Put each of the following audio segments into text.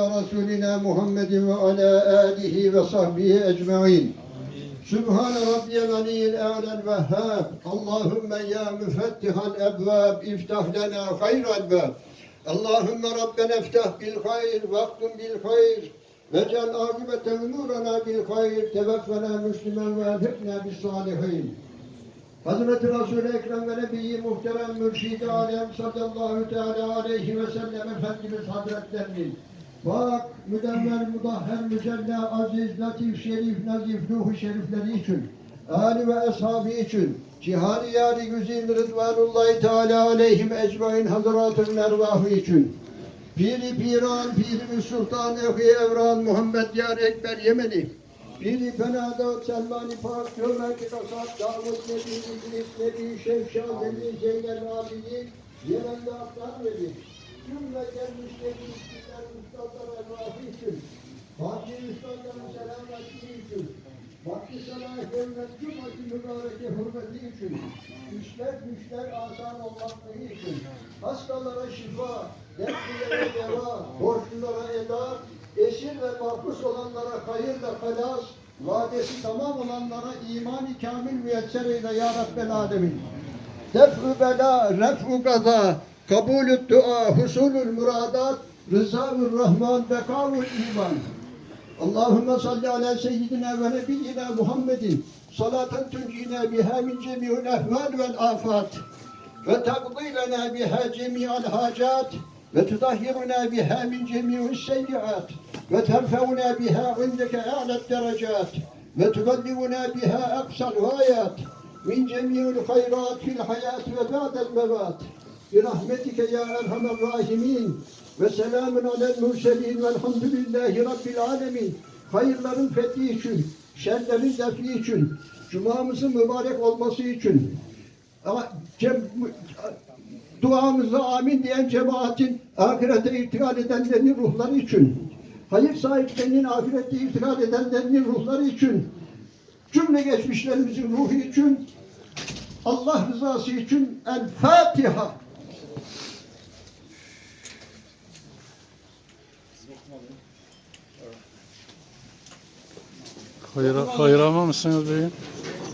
Resulina Muhammedin ve ala alihi ve sahbihi ecma'in. Sübhane Rabbiyel Aliyyil E'lel Vehhab. Allahümme ya müfettihal ebvab, iftah lena hayral bab. Allahümme Rabbena iftah bil hayr, vaktum bil hayr. Ve cel akibete umurana bil hayr, teveffena müslümen ve elhikna bis salihin. Hazreti Resul-i Ekrem ve Nebi-i Muhterem Mürşid-i sallallahu teala aleyhi ve sellem Efendimiz Hazretlerinin Bak, müdevver, mudahher, mücella, aziz, latif, şerif, nazif, ruhu şerifleri için, Ali ve ashabı için, cihari yari güzin rıdvanullahi teala aleyhim ecmain hazıratın ervahı için, Piri Piran, Piri Sultan Ehi Evran Muhammed Yar Ekber Yemeni, Piri Penada Selman-ı Pak, Cömert-i Kasap, Davut Nebi, İdris Nebi, Şevşan Nebi, Zeynel Abidi, Yemen'de Aktar Nebi, cümle gelmişleri istiklal üstadlar evvahı için, Fatih üstadların selameti için, Vakti salah hürmet cumhati mübareke hürmeti için, işler güçler asan olmaklığı için, hastalara şifa, dertlilere deva, borçlulara eda, esir ve mahpus olanlara hayır ve felas, vadesi tamam olanlara imani kamil müyesser eyle ya Rabbel Alemin. Def'ü bela, ref'ü gaza, kabulü dua, husulül muradat, rızâ-ül rahman, bekâ-ül iman. Allahümme salli ala seyyidina ve nebiyyina Muhammedin. Salaten tuncina biha min cemi'ül ehval vel afat ve taqdi lena biha cemi'al hacat ve tudahhiruna biha min cemi'ül seyyiat ve terfeuna biha indeke a'let derecat ve tubellivuna biha aksal gayat min cemi'ül hayrat fil hayat ve ba'del mevat برحمتك يا أرحم الراحمين ve selamun alel murselin velhamdülillahi rabbil alemin. Hayırların fethi için, şerlerin defi için, cumamızın mübarek olması için, ama cem, duamıza amin diyen cemaatin ahirete irtikal edenlerin ruhları için, hayır sahiplerinin ahirette irtikal edenlerin ruhları için, cümle geçmişlerimizin ruhu için, Allah rızası için El Fatiha. Hayır, hayır almamışsınız beyim.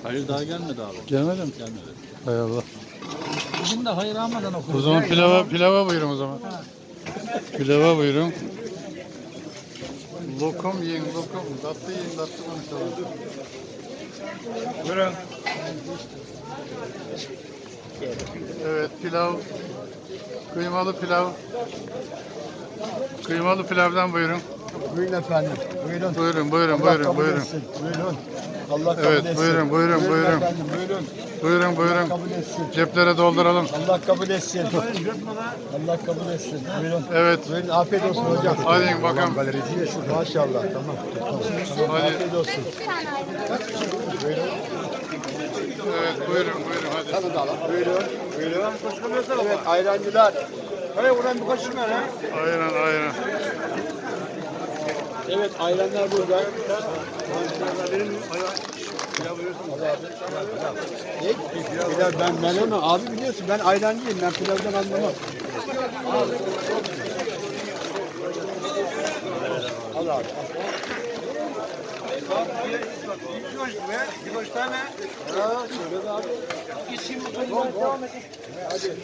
Hayır daha gelmedi abi. Gelmedi mi? Gelmedi. Hay Allah. Bugün de hayır almadan okuruz. O zaman pilava, pilava buyurun o zaman. Pilava buyurun. Lokum yiyin, lokum. Tatlı yiyin, tatlı konuşalım. Buyurun. Evet, pilav. Kıymalı pilav. Kıymalı pilavdan buyurun. Buyurun efendim. Buyurun. Buyurun, buyurun, Allah buyurun, kabul buyurun. etsin. Buyurun. Allah kabul Evet, etsin. buyurun, buyurun, buyurun. efendim, buyurun. Buyurun, buyurun. Kabul etsin. Ceplere dolduralım. Allah kabul etsin. Allah kabul etsin. Buyurun. Evet. Buyurun. Afiyet olsun hocam. Hadi bakalım. Galericiye şu. Maşallah. Tamam. tamam. Hadi. Afiyet olsun. Evet, buyurun, buyurun. Hadi. Buyurun. Buyurun. Evet ayrancılar. Ulan bu kaç lira ha? Ayran, ayran. Evet ayranlar burada. Ne? Pilav ben ben onu abi biliyorsun ben ayrancıyım ben pilavdan anlamam. Al abi. Ha, şöyle de abi. Hadi.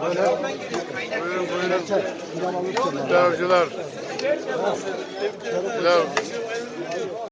Buyurun, buyurun. Pilav alırsın. Pilavcılar. Pilav.